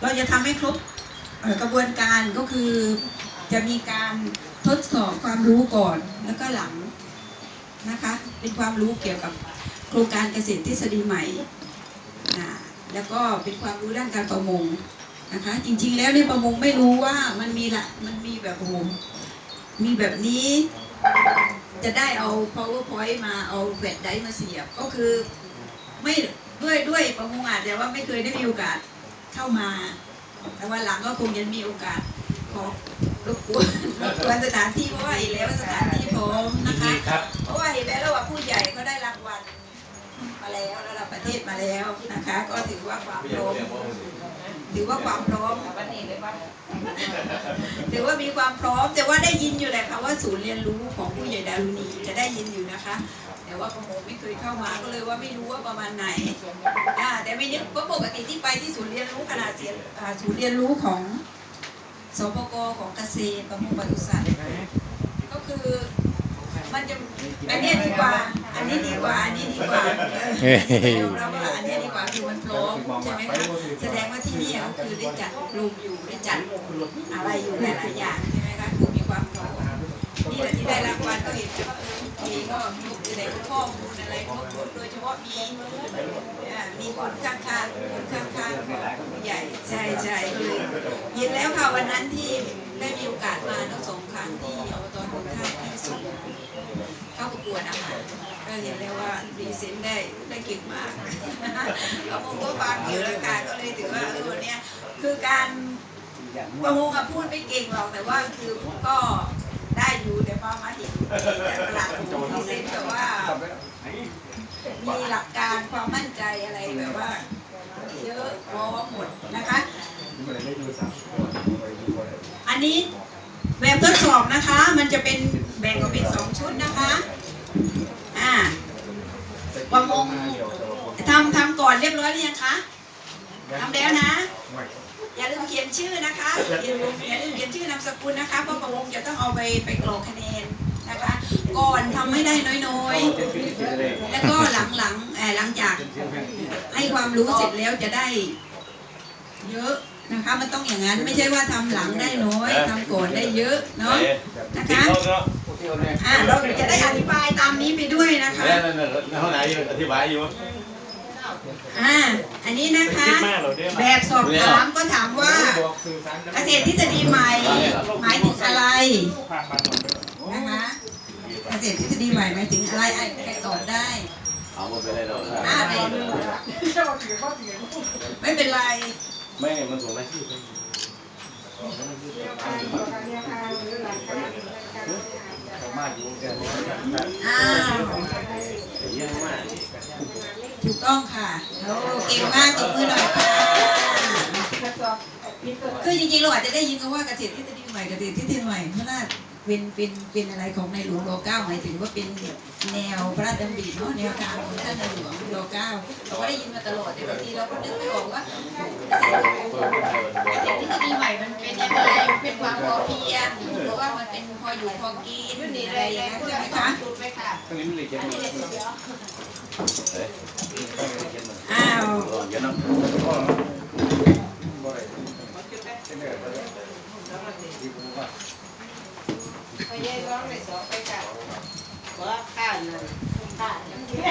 เราจะทำให้ครบกระบวนการก็คือจะมีการทดสอบความรู้ก่อนแล้วก็หลังนะคะเป็นความรู้เกี่ยวกับโครงการเกษตรทฤษฎีใหม่อ่าแล้วก็เป็นความรู้ด้านการประมงนะคะจริงๆแล้วในประมงไม่รู้ว่ามันมีละมันมีแบบโอ้มีแบบนี้จะได้เอา powerpoint มาเอาแบตไดมาเสียบก็คือไม่ด้วยด้วยประมงอาจจะว่าไม่เคยได้มีโอกาส เข้ามา แต่วันหลังก็คงจะมีโอกาสขอรบกวนรบกวนสถานที่เพราะว่าเห็นแล้วว่าสถานที่พร้อมยินะนดีคะครับเพราะว่าเห็นแล้วว่าผู้ใหญ่เขาได้รางวัลมาแล้วระดับประเทศมาแล้วนะคะ ก็ถือว่าความพร้อม ถือว่าความพร้อมวันนี้เลยว่าถือว่ามีความพร้อม แต่ว่าได้ยินอยู่แหละค่ะว่าศูนย์เรียนรู้ของผู้ใหญ่ดารุณีจะได้ยินอยู่นะคะ แต่ว่าประมงไม่เคยเข้ามาก็เลยว่าไม่รู้ว่าประมาณไหนอ่าแต่ไม่นึกเพราะปกติที่ไปที่ศูนย์เรียนรู้ขนาดเสียนอ่าศูนย์เรียนรู้ของสปกของเกษตรประมงปศุสัตว์ก็คือ มันจะอันนี้ดีกว่า อันนี้ดีกว่า อันนี้ดีกว่าเออยอมรับว่าอันนี้ดีกว่าคือมันพร้อมใช่ไหมคะแสดงว่าที่นี่ก็คือได้จัดกลุ่มอยู่ได้จัดอะไรอยู่หลายๆอย่างใช่ไหมคะคือมีความพร้อมนี่แหละที่ได้รางวัลก็เห็นว่าเออทีก็มีแสดงข้อมูลอะไรครบถ้วนโดยเฉพาะมีมีคนข้างๆคนข้างๆของใหญ่ใช่ใช่ก็เลยเห็นแล้วค่ะวันนั้นที่ได้มีโอกาสมาทั้งสองครั้งที่อบตหนองท่าที่สุด วดอาหารก็เห็นแล้วว่าพรีเซนได้ได้เก่งมากประมงก็ฟังอยู่แล้วค่ะก็เลยถือว่าเออวันเนี้ยคือการประมงอะพูดไม่เก่งหรอกแต่ว่าคือก็ได้อยู่แต่พอมาเห็นแต่ตลาดพรีเซนแบบว่ามีหลักการความมั่นใจอะไรแบบว่า เยอะพร้อหมดนะคะ อันนี้แบบทดสอบนะคะ มันจะเป็นแบ่งออกเป็นสองชุดนะคะ ประมงทำทำก่อนเรียบร้อยหรือยังคะทำแล้วนะ อย่าลืมเขียนชื่อนะคะอย่าลืมอย่าลืมเขียนชื่อนามสกุลนะคะเพราะประมงจะต้องเอาไปไปกรอกคะแนนนะคะ ก่อนทำให้ได้น้อยๆ แล้วก็หลังๆเอ่อหลังจากให้ความรู้เสร็จแล้วจะได้ เยอะ นะคะมันต้องอย่างนั้นไม่ใช่ว่าทำหลังได้น้อยทำก่อนได้เยอะเนาะนะคะอ่าเราจะได้อธิบายตามนี้ไปด้วยนะคะแล้วนั่นในห้องไหนอยู่อธิบายอยู่อ่าอันนี้นะคะคิดมากเหราเด้อแบบสอบถามก็ถามว่าเกษตรทฤษฎีใหม่หมายถึงอะไรนะคะเกษตรทฤษฎีใหม่หมายถึงอะไรไอ้ใครตอบได้เอาหมดไปเลยเราอ่าไหนดูไม่เป็นไร ไม่มันส่งรายชื่อไปอ่าเยี่ยมมากถูกต้องค่ะโอ้เก่งมากตบมือหน่อยค่ะ คือจริงๆเราอาจจะได้ยินคำว่าเกษตรทฤษฎีใหม่เกษตรทฤษฎีใหม่เพราะว่าเป็นเป็นเป็นอะไรของในหลวงรอเก้าหมายถึงว่าเป็นแนวพระราชดำริเนาะแนวทางของท่านในหลวงรอเก้าเราก็ได้ยินมาตลอดแต่บางทีเราก็นึกไม่ออกว่าเกษตรเกษตรทฤษฎีใหม่มันเป็นยังไงเป็นความพอเพียงหรือว่ามันเป็นพออยู่พอกินอะไรอย่างเงี้ยใช่ไหมคะตรงนี้มันเลยเจ็บมือเฮ้ยอ้าว ไปยัยร้องเลยสองไปกับว่าข้าเลยข้ายังเที่ย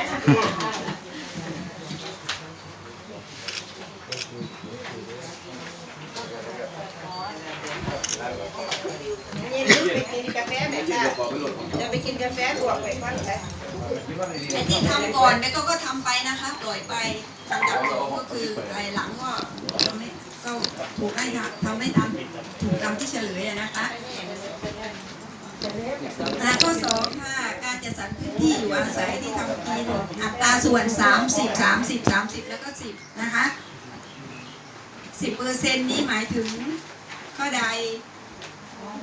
นี่ลูกไปกินกาแฟไหมที่ค่ะจะไปกินกาแฟบวกไปก่อนไปไอ้ที่ทำก่อนแม่ก็ก็ทำไปนะคะปล่อยไปทำจากสองก็คืออะไรหลังก็ทำให้ ก็ถูกให้ทำทำให้ตามถูกตามที่เฉลยนะคะข้อสองค่ะการจัดสรรพื้นที่อยู่อาศัยที่ทำกินอัตราส่วน 30 30 30 แล้วก็ 10 นะคะ 10เปอร์เซ็นต์นี่หมายถึงข้อใด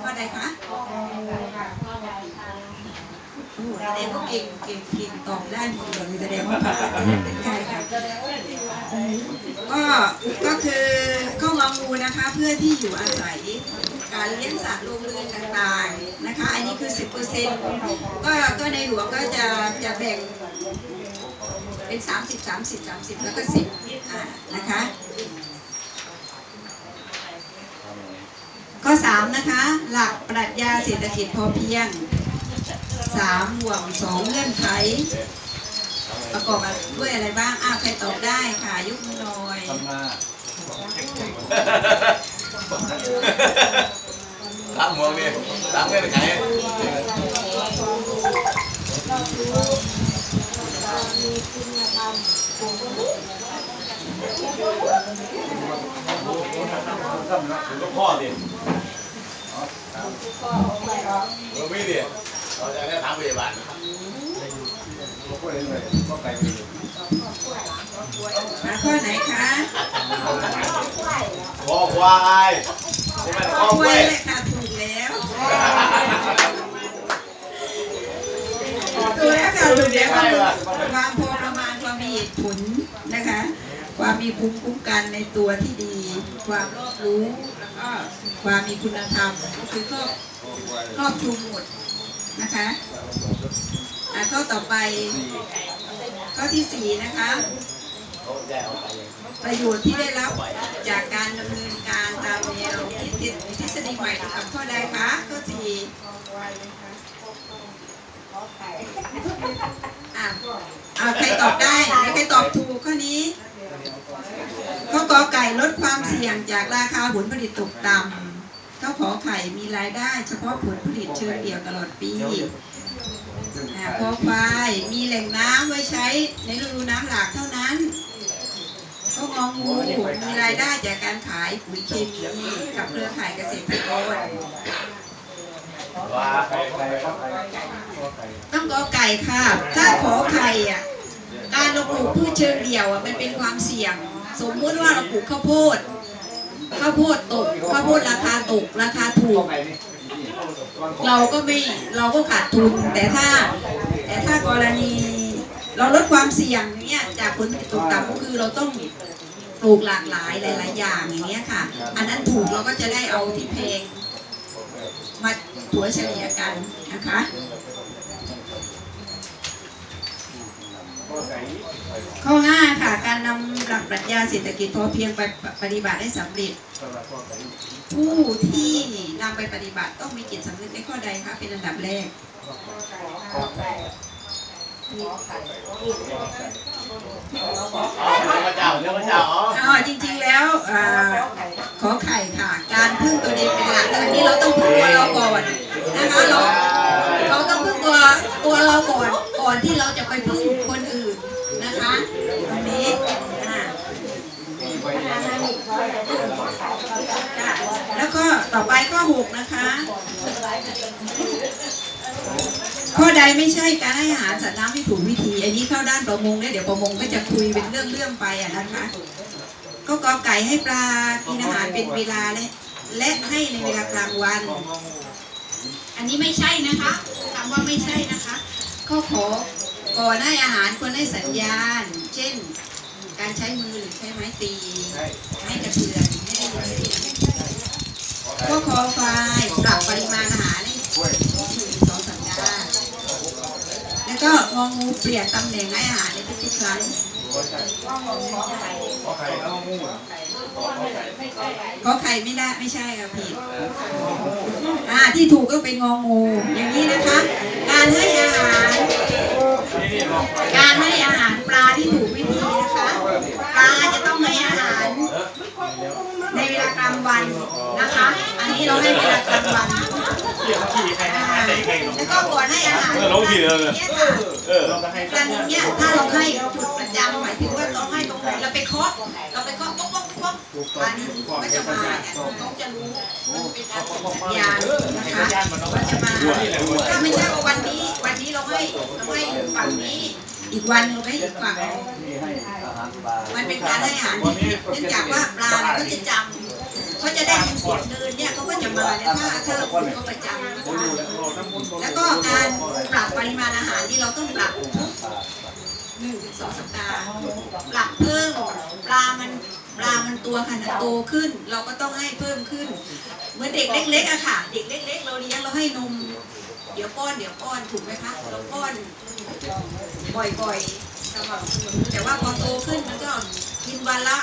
ข้อใดคะโอ้โห แสดงว่าเก่งเก่งเก่งตอบได้หมดเลยแสดงว่าใช่ค่ะก็ก็คือข้ององูนะคะเพื่อที่อยู่อาศัย การเลี้ยงสัตว์โรงเรือนต่างๆนะคะ อันนี้คือ 10เปอร์เซ็นต์ก็ก็ในหลวงก็จะจะแบ่งเป็น 30 30 30 แล้วก็ 10อ่านะคะข้อสามนะคะ หลักปรัชญาเศรษฐกิจพอเพียง สามห่วงสองเงื่อนไข ประกอบด้วยอะไรบ้างอ้าวใครตอบได้ค่ะ ยกมือหน่อยทำมาตั้งมองนี่ตั้งเงื่อนไขทำนะถึงก็พ่อดิเราไม่ดิ เราจะได้ถามพยาบาลก็ไปเลยก็ไกลไปเลยข้อไหนคะคอควายนี่มันคอข้อคไว้วายเลยค่ะถูกแล้วถูกแล้วค่ะถูกแล้วค่ะความพอประมาณความมีเหตุผลนะคะ ความมีภูมิคุ้มกันในตัวที่ดี ความรอบรู้แล้วก็ความมีคุณธรรมก็คือครอบครอบคลุมหมด นะคะข้อต่อไปข้อที่สี่นะคะ ประโยชน์ที่ได้รับจากการดำเนินการตามแนวทฤษฎีใหม่กับข้อใดคะข้อสี่อะอาใครตอบได้ใครตอบถูกข้อนี้ข้อกอไก่ลดความเสี่ยงจากราคาผลผลิตตกต่ำ ข้อขอไข่มีรายได้ เฉพาะผลผลิตเชิงเดี่ยวตลอดปีอะข้อควายมีแหล่งน้ำไว้ใช้ในฤดูน้ำหลากเท่านั้นก็งองูมีรายได้จากการขายปุ๋ยเคมีกับเครือข่ายเกษตรกรว่าไกลไกลก็ไกลก็ไกลต้องกอไก่ค่ะ ถ้าขอไข่อะการเราปลูกพืชเชิงเดี่ยวอะมันเป็นความเสี่ยง สมมุติว่าเราปลูกข้าวโพด ข้าวโพดตกข้าวโพดราคาตกราคาถูก เราก็ไม่เราก็ขาดทุนแต่ถ้า แต่ถ้ากรณีเราลดความเสี่ยงเนี่ยจากผลผลิตตกต่ำก็คือเราต้องปลูกหลากหลายหลาย ๆ อย่างอย่างเงี้ยค่ะ อันนั้นถูกเราก็จะได้เอาที่เพลงมาถัวเฉลี่ยกันนะคะข้อ5ค่ะกา รัชญาเศรษฐกิจพอเพียงไปปฏิบัติให้สำเร็จ ผู้ที่นำไปปฏิบัติต้องมีจิตสำนึกในข้อใดคะเป็นอันดับแรกอ๋อจริงๆแล้วขอไข่ค่ะ การพึ่งตัวเองเป็นหลักอันนี้เราต้องพึ่งตัวเราก่อนนะคะเราเราต้องพึ่งตัวตัวเราก่อนก่อนที่เราจะไปพึ่งคนอื่นนะคะตรงนี้อ่า ไป ค่ะ แล้วก็ต่อไปข้อหกนะคะ ข้อใดไม่ใช่การให้อาหารสัตว์น้ำที่ถูกวิธี อันนี้เข้าด้านประมงเนี่ยเดี๋ยวประมงก็จะคุยเป็นเรื่องเรื่องไปอะนะคะ ก็กอไก่ให้ปลากินอาหารเป็นเวลาและและให้ในเวลากลางวัน อันนี้ไม่ใช่นะคะคำว่าไม่ใช่นะคะข้อขอก่อนให้อาหารควรให้สัญญาณ เช่น การใช้มือหรือใช้ไม้ตี ให้กระเทือนให้ได้ยินเสียง ข้อคอไฟปรับปริมาณอาหารให้หนึ่งสองสัปดาห์ แล้วก็งองูเปลี่ยนตำแหน่งให้อาหารในทุกๆครั้งก็ไกลก็งูอะขอไข่ไม่ได้ไม่ใช่ครับผิดอ่าที่ถูกก็เป็นงองู อย่างนี้นะคะ การให้อาหาร การให้อาหารปลาที่ถูกวิธีนะคะ ปลาจะต้องให้อาหาร ในเวลากลางวันนะคะ อันนี้เราให้เวลากลางวัน แล้วก็ก่อนให้อาหารเออลงทีเดียวเลยเนี่ยค่ะการอย่างเงี้ยถ้าเราให้จุดประจำหมายถึงว่าต้องให้ตรงไหนเราไปเคาะเราไปเคาะ ป๊อกป๊อกป๊อกปลานี่ก็จะมาเนี่ยเขาจะรู้มันเป็นการส่งสัญญาณนะคะว่าจะมาถ้าไม่ใช่ว่าวันนี้ วันนี้เราให้เราให้ฝั่งนี้ อีกวันเราให้อีกฝั่งนี้มันเป็นการให้อาหารที่เนื่องจากว่าปลาเนี่ยเขาจะจำเขาจะได้ยินเสียงเดินเนี่ยเขาก็จะมาเนี่ยถ้าถ้าเราฝึกเขาประจำนะคะแล้วก็การปรับปริมาณอาหารที่เราต้องปรับทุกหนึ่งถึงสองสัปดาห์ปรับเพิ่มปลามัน ปลามันตัวขนาดโตขึ้น เราก็ต้องให้เพิ่มขึ้น เหมือนเด็กเล็กๆอะค่ะ เด็กเล็ก ๆ เราเลี้ยงเราให้นม เดี๋ยวป้อนเดี๋ยวป้อนถูกไหมคะเราป้อนบ่อยๆสม่ำเสมอแต่ว่าพอโตขึ้นมันก็กินวันละ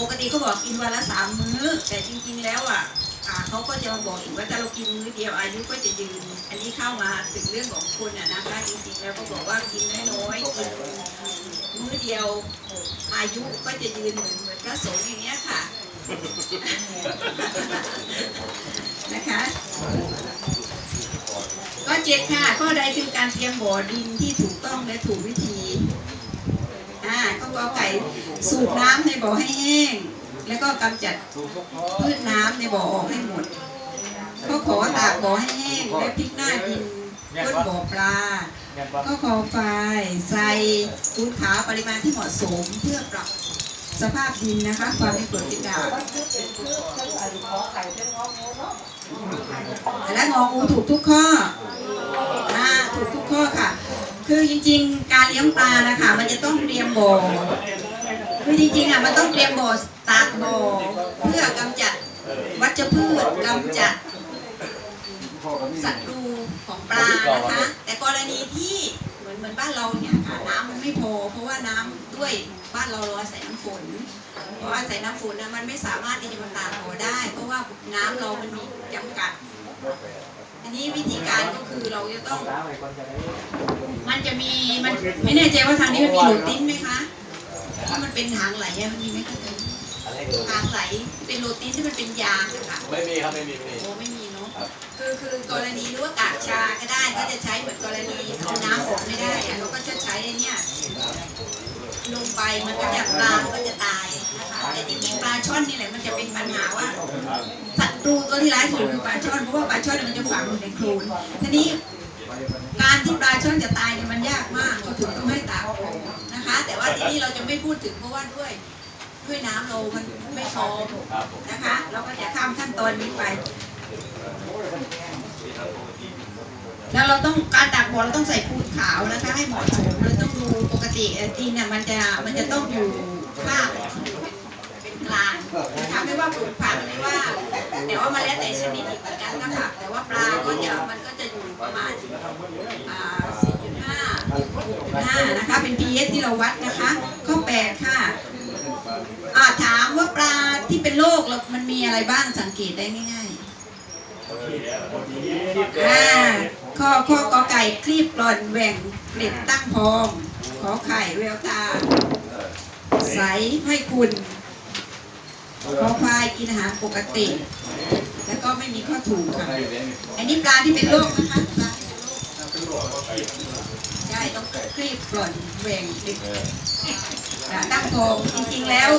ปกติเขาบอกกินวันละสามมื้อ แต่จริง ๆ แล้วอะอ่าเขาก็จะมาบอกอีกว่าถ้าเรากินมื้อเดียวอายุก็จะยืน อันนี้เข้ามาถึงเรื่องของคุณอะนะคะจริงๆแล้วก็บอกว่ากินน้อยๆกินมื้อเดียวอายุก็จะยืนเหมือน ระสงฆ์อย่างเงี้ยค่ะ นะคะ ก็เจ็ดค่ะข้อใดคือการเตรียมบ่อดินที่ถูกต้องและถูกวิธี อ่าก็เอาไก่สูบน้ำในบ่อให้แห้ง แล้วก็กำจัดพืชน้ำในบ่อออกให้หมด ก็ขอตากบ่อให้แห้งและพลิกหน้าดินก้นบ่อปลาก็ขอไฟใส่คูณขาปริมาณที่เหมาะสมเพื่อปรับ สภาพดินนะคะความเป็นกรดเป็นด่างและงองูถูกทุกข้ออ่าถูกทุกข้อค่ะ คือจริงๆ การเลี้ยงปลานะคะมันจะต้องเตรียมบ่อคือจริงๆอะมันต้องเตรียมบ่อตากบ่อเพื่อกำจัดวัชพืชกำจัดศัตรูของปลานะคะ แต่กรณีที่เหมือนเหมือนบ้านเราเนี่ยค่ะน้ำมันไม่พอเพราะว่าน้ำ ด้วยบ้านเราเราอาศัยน้ำฝน เพราะอาศัยน้ำฝนนะมันไม่สามารถที่จะมาตากบ่อได้ เพราะว่าน้ำเรามันมีจำกัด อันนี้วิธีการก็คือเราจะต้อง มันจะมีมันไม่แน่ใจว่าทางนี้มันมีหลูติ้นไหมคะที่มันเป็นทางไหลอะมันมีไหมคะทางไหลเป็นโรติ้นที่มันเป็นยางอะค่ะไม่มีครับไม่มีไม่มีโอ้ไม่มีเนาะคือคือกรณีหรือว่ากากชาก็ได้ก็จะใช้เหมือนกรณีเอาน้ำออกไม่ได้อะเราก็จะใช้ไอ้เนี่ย ลงไปมันก็จะปลาก็จะตายนะคะแต่จริงๆปลาช่อนนี่แหละมันจะเป็นปัญหาว่าศัตรูตัวที่ร้ายสุดคือปลาช่อนเพราะว่าปลาช่อนมันจะฝังอยู่ในโคลนทีนี้การที่ปลาช่อนจะตายเนี่ยมันยากมากเขาถึงต้องให้ตาออกนะคะ แต่ว่าที่นี่เราจะไม่พูดถึงเพราะว่าด้วยด้วยน้ำเรามันไม่พอนะคะ เราก็จะข้ามขั้นตอนนี้ไป แล้วเราต้องการตักบ่อเราต้องใส่ปูนขาวนะคะ ให้เหมาะสมเราต้องดูปกติเอ่อดินเนี่ยมันจะมันจะต้องอยู่ข้างเป็นกลางนะคะไม่ว่าปลูกผักไม่ว่า แต่ว่ามันแล้วแต่ชนิดอีกเหมือนกันนะคะแต่ว่าปลาก็จะมันก็จะอยู่ประมาณอ่า4.5 5นะคะเป็น pH ที่เราวัดนะคะข้อ8ค่ะอ่าถามว่าปลาที่เป็นโรคเรามันมีอะไรบ้างสังเกตได้ง่ายๆอ่า ข้อข้อกอไก่คลีบกร่อนแหว่งเกล็ดตั้งพอง ขอไข่แววตา ใสให้คุณขอควายกินอาหารปกติ แล้วก็ไม่มีข้อถูกค่ะ อันนี้ปลาที่เป็นโรคนะคะปลาที่เป็นโรคใช่ต้องคลีบกร่อนแหว่งเกล็ดตั้งพองจริงๆแล้ว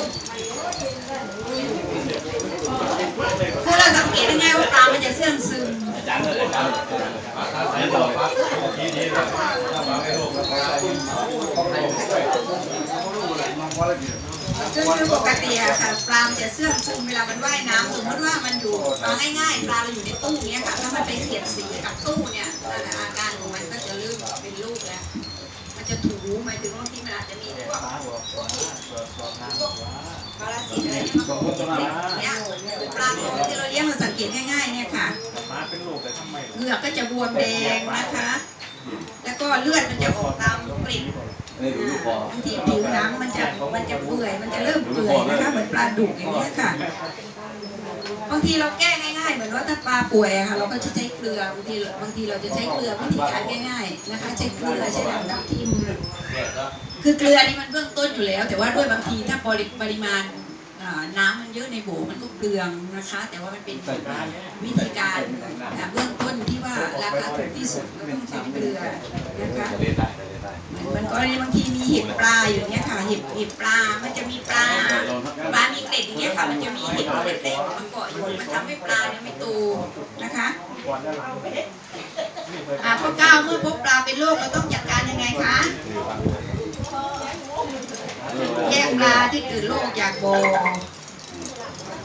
คือเราสังเกตได้ง่ายว่าปลามันจะเสื่องซึม จารย์เลยอาจารย์ใส่ต่อครับทีนี้นะถ้าฟังให้ลูกนะครับคือคือปกติอะค่ะปลามจะเสื่องซึมเวลามันว่ายน้ำสมมติว่ามันอยู่เอาง่ายๆปลาเราอยู่ในตู้เนี้ยค่ะถ้ามันไปเสียดสีกับตู้เนี่ยอาการของมันก็จะเริ่มเป็นลูกแล้วมันจะถูหมายถึงบาทีมันอาจจะมีพวก สิตอะไรเนี่ยมาติดเนี่ยปลาตัวที่เราเลี้ยงเราสังเกตง่ายๆเนี่ยค่ะมาเป็นลูกแต่ทำไมเหงือกก็จะบวมแดงนะคะ แล้วก็เลือดมันจะออกตามกลิ่นนี่ดูลูกคอบางทีผิวหนังมันจะมันจะเปื่อยมันจะเริ่มเปื่อยนะคะเหมือนปลาดุกอย่างเงี้ยค่ะบางทีเราแก้ง่ายๆ เหมือนว่าถ้าปลาป่วยอะค่ะ เราก็จะใช้เกลือบางทีบางทีเราจะใช้เกลือวิธีการง่ายๆนะคะ ใช้เกลือใช้น้ำทิมเนี่ยก็ คือเกลือนี่มันเบื้องต้นอยู่แล้ว แต่ว่าด้วยบางทีถ้าปริปริมาณอ่าน้ำมันเยอะในโบมันก็เปลืองนะคะ แต่ว่ามันเป็นวิธีการอ่าเบื้องต้นที่ว่าราคาถูกที่สุดก็ต้องใช้เกลือนะคะเล่นได้จะเล่นได้มือนกรณีบางทีมีเห็บปลาอยู่เนี้ยค่ะเห็บเห็บปลา มันจะมีปลาปลา มีเกล็ดอย่างเงี้ยค่ะ มันจะมีเห็บเล็กๆมาเกาะอยู่มันทำให้ปลาเนี่ยไม่โตนะคะอ่าข้อเก้าเมื่อพบปลาเป็นโรคเราต้องจัดการยังไงคะ แยกปลาที่เกิดโรคจากบ่อ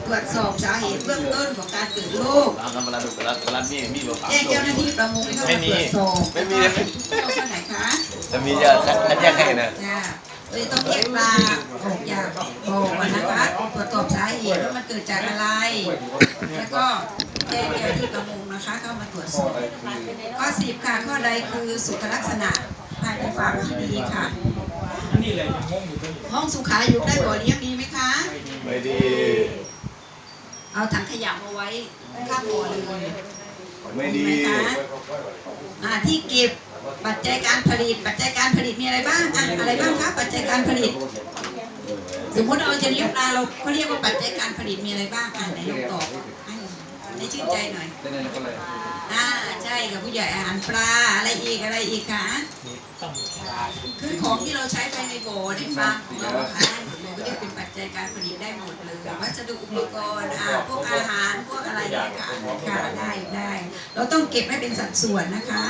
ตรวจสอบสาเหตุเบื้องต้นของการเกิดโรคตามธรรมดาดูกระลัดกระลัดนี่มีแบบสามแจ้งตัวเจ้าหน้าที่ประมงให้เข้ามาตรวจสอบไม่มีว่าเป็นโรคข้อไหนคะจะมีจะคัดแยกให้นะจ้าเลยต้องแยกปลาออกจากบ่อนะคะตรวจสอบสาเหตุว่ามันเกิดจากอะไร แล้วก็แจ้งเจ้าหน้าที่ประมงนะคะเข้ามาตรวจสอบข้อสิบค่ะข้อใดคือสุขลักษณะภายในฟาร์มที่ดีค่ะ นี่แหละยังงงอยู่ตรงนี้ห้องสุขาอยู่ได้บ่อเลี้ยงดีไหมคะ ไม่ดี เอาถังขยะมาไว้ข้างบ่อเลยไม่ดีเห็นไหมคะอ่าที่เก็บปัจจัยการผลิต ปัจจัยการผลิตมีอะไรบ้างอะอะไรบ้างคะปัจจัยการผลิต สมมติเราจะเลี้ยงปลาเราเขาเรียกว่าปัจจัยการผลิตมีอะไรบ้างอะไหนลองตอบให้ให้ชื่นใจหน่อยได้เงินก็เลยอ่าใช่ค่ะผู้ใหญ่อาหารปลาอะไรอีกอะไรอีกคะ คือของที่เราใช้ภายในบ่อในฟาร์มของเราอะค่ะเราก็เรียกเป็นปัจจัยการผลิตได้หมดเลยวัสดุอุปกรณ์อ่าพวกอาหารพวกอะไรเนี่ยค่ะค่ะได้ได้ เราต้องเก็บให้เป็นสัดส่วนนะคะ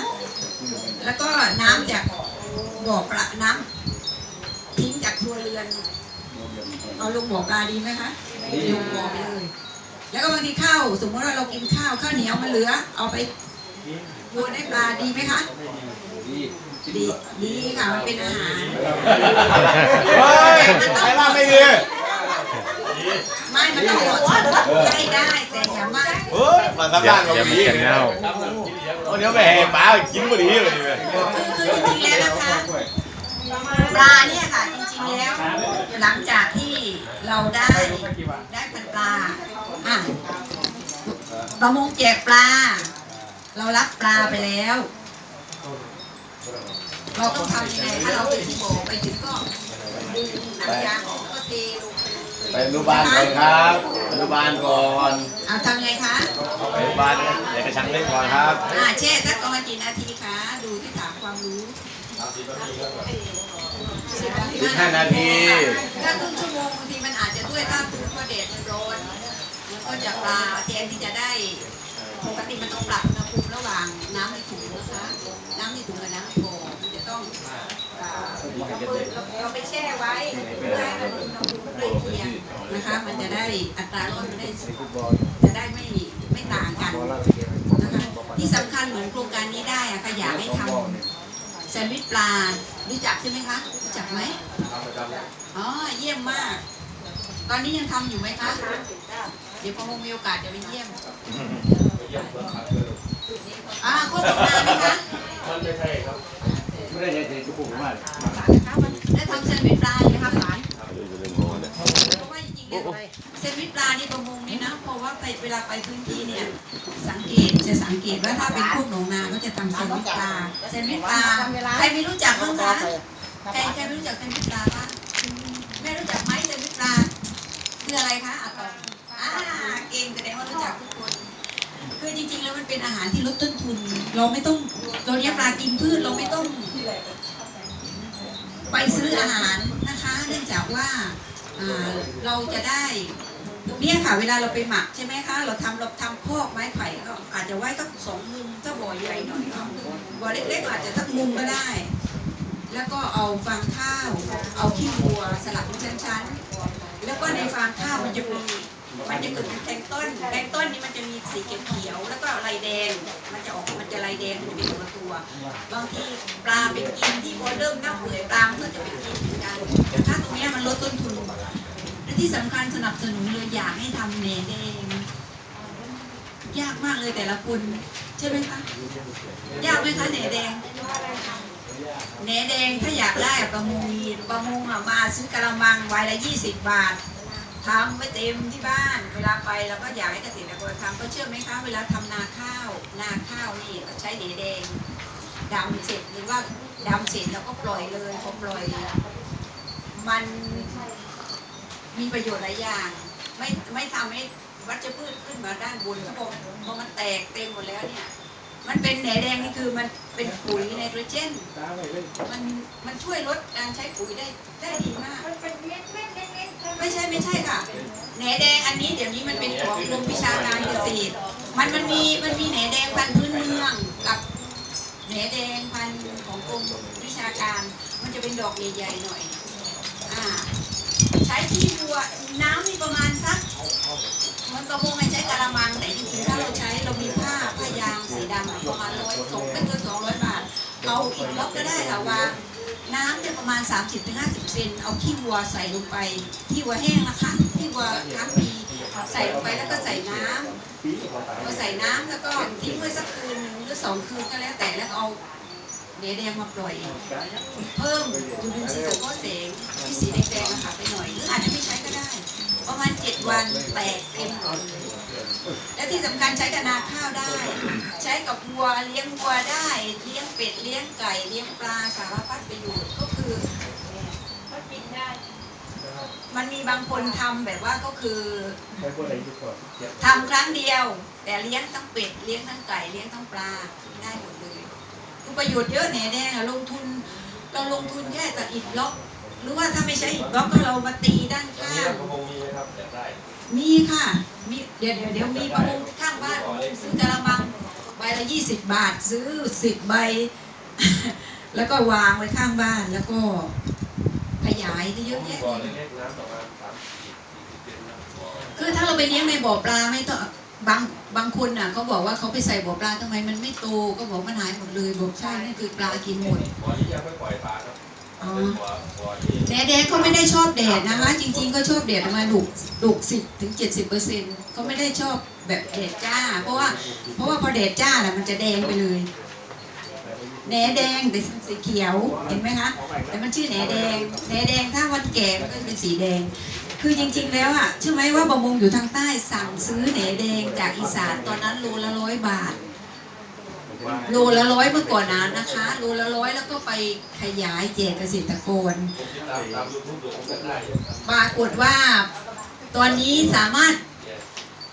แล้วก็น้ำจากบ่อปลาน้ำทิ้งจากครัวเรือนเอาลงบ่อปลาดีไหมคะลงบ่อไปเลย แล้วก็บางทีข้าวสมมติว่าเรากินข้าวข้าวเหนียวมันเหลือ เอาไปโยนให้ปลาดีไหมคะ ดีดีดีค่ะมันเป็นอาหารเฮ้ยใครว่าไม่ดี ไม่มันต้องหมดได้ได้แต่อย่ามากเฮ้ยมาทำงานกับเดี๋ยวมันพี่จะเน่าเดี๋ยวไปให้ป้ากินพอดีเลยคือคือจริงๆแล้วนะคะปลาเนี่ยค่ะจริงๆแล้ว หลังจากที่เราได้ได้พันปลาอะประมงแจกปลา เรารับปลาไปแล้ว เราต้องทำยังไงถ้าเราไปที่บ่อไปถึงก็ดึงน้ำยางออกก็เทลงไปเลยไปอนุบาลก่อนครับอนุบาลก่อนเอาทำไงคะไปอนุบาลเด็กกระชังเล่นก่อนครับอ่าเช่สักประมาณกี่นาทีคะดูที่ถามความรู้สิบห้านาทีถ้าครึ่งชั่วโมงบางทีมันอาจจะด้วยถ้าคุณว่าแดดมันร้อนมันก็จะปลาแทนที่จะได้ปกติมันต้องปรับอุณหภูมิระหว่างน้ำในถุงนะคะ น้ำในถุงกับน้ำในบ่อมันจะต้องอ่าเราไปแช่ไว้เพื่อให้มันอุณหภูมิใกล้เคียงนะคะ มันจะได้อัตราร้อนมันได้จะได้ไม่ไม่ต่างกันนะคะที่สำคัญเหมือนโครงการนี้ได้อะค่ะอยากให้ทำแซนด์วิชปลารู้จักใช่ไหมคะรู้จักไหมอ๋อเยี่ยมมาก ตอนนี้ยังทำอยู่ไหมคะเดี๋ยวพอคงมีโอกาสจะไปเยี่ยมอ่าโคตรตกนานไหมคะ ไม่ได้ใจทุกคนมาก ได้ทำแซนด์วิชปลาไหมคะหลานเพราะว่าจริงๆแล้วแซนด์วิชปลานี่ประมงนี่นะ เพราะว่าไปเวลาไปพื้นที่เนี่ย สังเกตจะสังเกตว่าถ้าเป็นพวกหนองนาก็จะทำแซนด์วิชปลาแซนด์วิชปลาใครไม่รู้จักบ้างคะใครใครไม่รู้จักแซนด์วิชปลาบ้างไม่รู้จักไหมแซนด์วิชปลาคืออะไรคะอะตอบอ่าเก่งแสดงว่ารู้จักทุกคนคือจริงๆแล้วมันเป็นอาหารที่ลดต้นทุน เราไม่ต้องเราเลี้ยงปลากินพืชเราไม่ต้อง ไปซื้ออาหารนะคะ เนื่องจากว่าเราจะได้ตรงเนี้ยค่ะเวลาเราไปหมักใช่ไหมคะเราทำเราทำพอกไม้ไผ่ก็อาจจะไว้สักสองมุมถ้าบ่อใหญ่หน่อยก็บ่อเล็กๆอาจจะสักมุมก็ได้ แล้วก็เอาฟางข้าว เอาขี้วัวสลับเป็นชั้นๆ แล้วก็ในฟางข้าวมันจะมี มันจะเกิดเป็นแทงต้นแทงต้นนี่มันจะมีสีเขียวๆแล้วก็ลายแดง มันจะออกมันจะลายแดงเป็นตัวตัว บางทีปลาเป็นกินที่พอเริ่มเน่าเปื่อยปลามันก็จะเป็นกินเหมือนกันถ้าตรงนี้มันลดต้นทุนและที่สำคัญสนับสนุนเลยอยากให้ทำแหนแดงยากมากเลยแต่ละคนใช่ไหมคะยากไหมคะแหนแดงแหนแดงถ้าอยากได้ประมงมีประมงอะมาซื้อกระมังไว้ละยี่สิบบาท ทำไว้เต็มที่บ้าน เวลาไปเราก็อยากให้เกษตรกรทำก็เชื่อไหมคะเวลาทำนาข้าว นาข้าวนี่ก็ใช้แหนแดงดำเสร็จหรือว่าดำเสร็จแล้วก็ปล่อยเลยพอปล่อย มันมีประโยชน์หลายอย่าง ไม่ไม่ทำให้วัชพืชขึ้นมาด้านบนเพราะพอพอมันแตกเต็มหมดแล้วเนี่ย มันเป็นแหนแดงนี่คือมันเป็นปุ๋ยไนโตรเจน มันมันช่วยลดการใช้ปุ๋ยได้ได้ดีมาก ไม่ใช่ไม่ใช่ค่ะแหนแดงอันนี้เดี๋ยวนี้มันเป็นของกรมวิชาการเกษตร มันมันมีมันมีแหนแดงพันธุ์พื้นเมืองกับแหนแดงพันธุ์ของกรมวิชาการ มันจะเป็นดอกใหญ่ๆหน่อยอ่าใช้ที่บัวน้ำนี่ประมาณสักมันกระมงให้ใช้กะละมังแต่จริงๆถ้าเราใช้เรามีผ้าผ้ายางสีดำประมาณร้อยสองไม่เกินสองร้อยบาทเอาอีกล็อกก็ได้ค่ะวาง น้ำเนี่ยประมาณ 30-50 เซนเอาขี้วัวใส่ลงไปขี้วัวแห้งนะคะขี้วัวค้างปีใส่ลงไปแล้วก็ใส่น้ำพอใส่น้ำแล้วก็ทิ้งไว้สักคืนหนึ่งหรือสองคืนก็แล้วแต่แล้วเอาเดแดงมาปล่อย เพิ่มจุลินทรีย์สังเคราะห์แสงที่สีแดงๆอะคะไปหน่อยหรืออาจจะไม่ใช้ก็ได้ ประมาณเจ็ดวันแตกเต็มหมดเลย และที่สำคัญใช้กับนาข้าวได้ ใช้กับวัวเลี้ยงวัวได้ เลี้ยงเป็ดเลี้ยงไก่เลี้ยงปลาสารพัดประโยชน์ก็คือก็กินได้ มันมีบางคนทำแบบว่าก็คือใช้พวกอะไรดีกว่าเจ็บทำครั้งเดียว แต่เลี้ยงทั้งเป็ดเลี้ยงทั้งไก่เลี้ยงทั้งปลาได้หมดเลยคือประโยชน์เยอะแน่แน่ลงทุนเราลงทุนแค่แต่อิฐล็อกหรือว่าถ้าไม่ใช้อิฐล็อกก็เรามาตีด้านข้านี้งประ มีค่ะ มีเดี๋ยวเดี๋ยวเดี๋ยวมีประมงข้างบ้านซื้อกระมังใบละยี่สิบบาทซื้อสิบใบ แล้วก็วางไว้ข้างบ้านแล้วก็ขยายได้เยอะแยะเลยคือถ้าเราไปเลี้ยงในบ่อปลาไม่ต้องบางบางคนน่ะเขาบอกว่าเขาไปใส่บ่อปลาทำไมมันไม่โตก็บอกมันหายหมดเลยบอกใช่นั่นคือปลากินหมดบ่อนี้ยังไม่ปล่อยปลาครับ อ๋อเป็นแดดแดดเขาไม่ได้ชอบแดดนะคะ จริง ๆ ก็ชอบแดดประมาณดุดุสิบถึงเจ็ดสิบเปอร์เซ็นต์เขาไม่ได้ชอบแบบแดดจ้า เพราะว่าเพราะว่าพอแดดจ้าน่ะมันจะแดงไปเลยแหนแดงแต่สีเขียวเห็นไหมคะ แต่มันชื่อแหนแดงแหนแดงถ้าวันแก่มันก็จะเป็นสีแดง คือจริง ๆ แล้วอะเชื่อไหมว่าประมงอยู่ทางใต้สั่งซื้อแหนแดงจากอีสานตอนนั้นโลละร้อยบาท โลละร้อยเมื่อก่อนนั้นนะคะโลละร้อยแล้วก็ไปขยายแจกเกษตรกรผมติดตามตามยูทูบดูผมจะได้ปรากฏว่า ตอนนี้สามารถ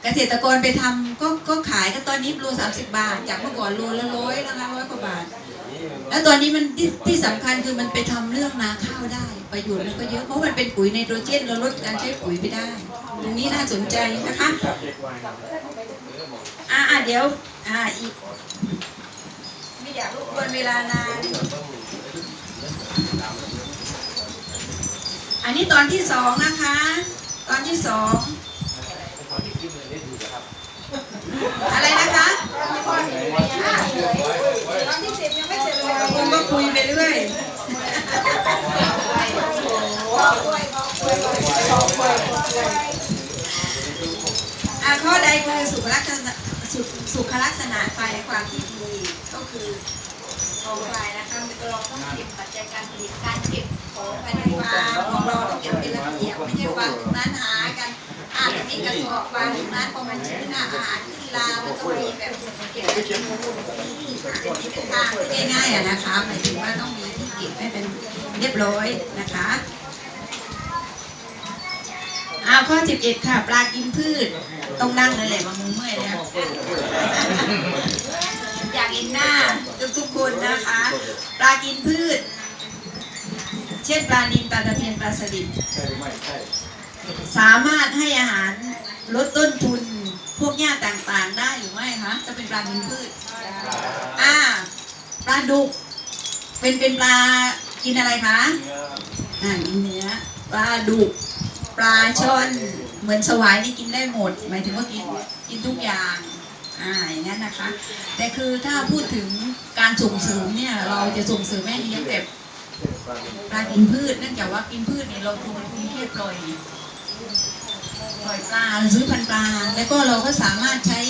เกษตรกรไปทำก็ก็ขายก็ตอนนี้โลสามสิบบาท จากเมื่อก่อนโลละร้อยนะคะร้อยกว่าบาท แล้วตอนนี้มันที่ที่สำคัญคือมันไปทำเรื่องนาข้าวได้ ประโยชน์มันก็เยอะ เพราะมันเป็นปุ๋ยไนโตรเจนเราลดการใช้ปุ๋ยไปได้ ตรงนี้น่าสนใจนะคะ อ่าเดี๋ยว อ่าอีก ไม่อยากรบกวนเวลานาน อันนี้ตอนที่สองนะคะ ตอนที่สองอะไรนะคะตอนที่สิบยังไม่เสร็จเลยคุณก็คุยไปเรื่อยข้อใดคือสุขลักษณะ สุขสุขลักษณะภายในความที่ดีก็คือของฝ่ายนะคะเราต้องเก็บปัจจัยการผลิตการเก็บของภายในฟาร์มของเราต้องเก็บเป็นระเบียบไม่ใช่วางตรงนั้นหากันอ่าจจะมีกระสอบวางตรงนั้นพอมันชื้นอาหารขึ้นลามันก็มีแบบเก็บเป็นที่เป็นทางที่ง่ายๆอะนะคะหมายถึงว่าต้องมีที่เก็บให้เป็นเรียบร้อยนะคะ อ้าวข้อ11ค่ะ ปลากินพืช ต้องนั่งเลยแหละมามุงเมื่อยแล้วอยากเห็นหน้าทุกๆคนนะคะ ปลากินพืช เช่นปลานิลปลาตะเพียนปลาสลิดสามารถให้อาหารลดต้นทุนพวกหญ้าต่างๆได้หรือไม่คะจะเป็นปลากินพืชอ่าปลาดุก เป็นเป็นปลากินอะไรคะอ่ากินเนื้อปลาดุก ปลาช่อนเหมือนสวายนี่กินได้หมด หมายถึงว่ากินกินทุกอย่างอ่าอย่างนั้นนะคะ แต่คือถ้าพูดถึงการส่งเสริมเนี่ยเราจะส่งเสริมแม่เลี้ยงแบบปลากินพืชเนื่องจากว่ากินพืชเนี่ยเราลงทุนแค่ปล่อยปล่อยปลาซื้อพันปลา แล้วก็เราก็สามารถใช้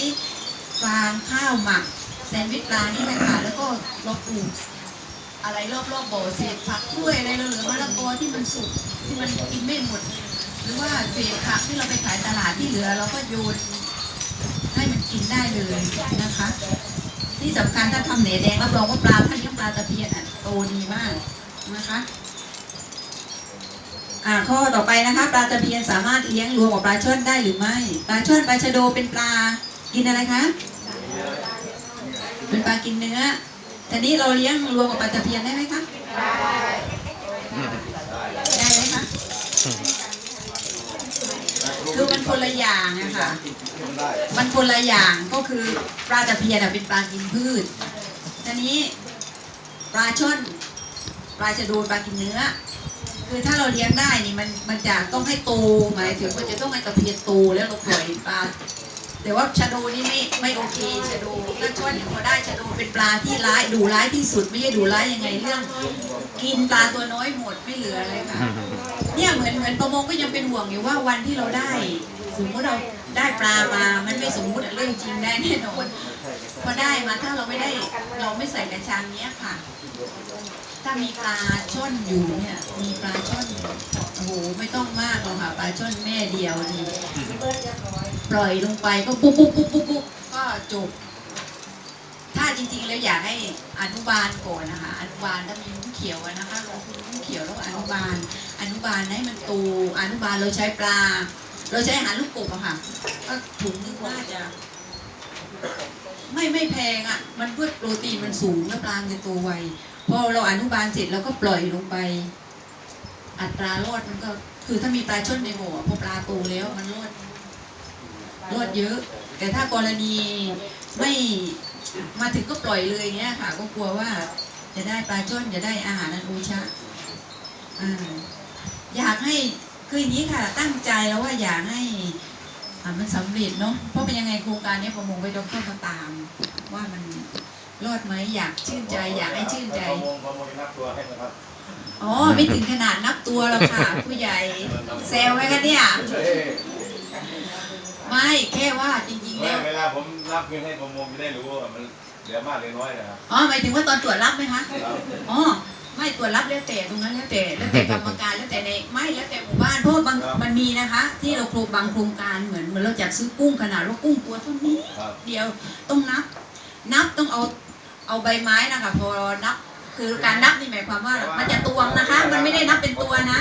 ฟางข้าวหมักแซนด์วิชปลานี่แหละค่ะแล้วก็เราปลูกอะไรรอบๆบ่อเศษผักกล้วยอะไรเราเหลือมะละกอที่มันสุกที่มันกินไม่หมด รือว่าเศษผักที่เราไปขายตลาดที่เหลือ เราก็โยนให้มันกินได้เลยนะคะ ที่สำคัญถ้าทำเหนแดงรับรองว่าปลาท่านเลี้ยงปลาตะเพียนอะโตดีมากนะคะอ่าข้อต่อไปนะคะปลาตะเพียนสามารถเลี้ยงรวมกับปลาช่อนได้หรือไม่ปลาช่อนปลาชะโดเป็นปลากินอะไรคะเป็นปลากินเนื้อทีนี้เราเลี้ยงรวมกับปลาตะเพียนได้ไหมคะได้ไหมคะ คือมันละอย่างอะค่ะมันคนละอย่างก็คือปลาตะเพียนเป็นปลากินพืชทีนี้ปลาช่อนปลาชะโดปลากินเนื้อ คือถ้าเราเลี้ยงได้นี่มันมันจะต้องให้โตหมายถึงมันจะต้องให้ตะเพียนโตแล้วเราปล่อยปลาแต่ว่าชะโดนี่ไม่ไม่โอเคชะโดถ้าช่อนพอได้ชะโดเป็นปลาที่ร้ายดูร้ายที่สุดไม่ใช่ดูร้ายยังไงเรื่อง กินปลาตัวน้อยหมดไม่เหลือเลยค่ะ เนี่ยเหมือนเหมือนประมงก็ยังเป็นห่วงอยู่ว่าวันที่เราได้ สมมติเราได้ปลามา มันไม่สมมุติเรื่องจริงได้แน่นอนพอได้มาถ้าเราไม่ได้เราไม่ใส่กระชังเนี้ยค่ะ ถ้ามีปลาช่อนอยู่เนี่ย มีปลาช่อนโอ้โหไม่ต้องมากหรอกค่ะปลาช่อนแม่เดียวดีปล่อยลงไปก็ปุ๊บปุ๊บปุ๊บปุ๊บปุ๊บก็จบถ้าจริงๆแล้วอยากให้อนุบาลก่อนนะคะ อนุบาลถ้ามีมุ้งเขียวนะคะลงทุนมุ้งเขียวแล้วอนุบาล อนุบาลให้มันโตอนุบาลเราใช้ปลา เราใช้อาหารลูกกบอะค่ะก็ถุงนึงน่าจะ ไม่ไม่แพงอะมันเพื่อโปรตีนมันสูงแล้วปลามันจะโตไวพอเราอนุบาลเสร็จเราก็ปล่อยลงไป อัตรารอดมันก็ คือถ้ามีปลาช่อนในบ่อพอปลาโตแล้วมันรอดรอดเยอะ แต่ถ้ากรณีไม่มาถึงก็ปล่อยเลยเงี้ยค่ะ ก็กลัวว่าจะได้ปลาช่อนจะได้อาหารอันโอชะอ่า อยากให้คืออย่างนี้ค่ะตั้งใจแล้วว่าอยากให้อ่ามันสำเร็จเนาะเพราะเป็นยังไงโครงการเนี้ยประมงไปดอกเตอรมาตาม ว่ามันรอดไหมอยากชื่นใจ อยากให้ชื่นใจประมงประมงนับตัวให้นะครับอ๋อไม่ถึงขนาดนับตัวหรอกค่ะ ผู้ใหญ่เซลไหมคะเนี่ยไม่แค่ว่าจริงๆเวแล้วเวลาผมรับเงินให้ประมงจะได้รู้ว่ามันเหลือมากหรือน้อยนะครับอ๋อหมายถึงว่าตอนตรวจรับไหมคะครับอ๋อ ไม่ตรวจรับแล้วแต่ตรงนั้นแล้วแต่แล้วแต่กรรมการแล้วแต่ในไม่แล้วแต่หมู่บ้านเพราะบางมันมีนะคะ ที่เราโครงบางโครงการเหมือนเหมือนเราจัดซื้อกุ้งขนาดว่ากุ้งตัวเท่านี้เดียวต้องนับ นับต้องเอาเอาใบไม้นะคะพอนับ คือการนับนี่หมายความว่ามันจะตวงนะคะ มันไม่ได้นับเป็นตัวนะ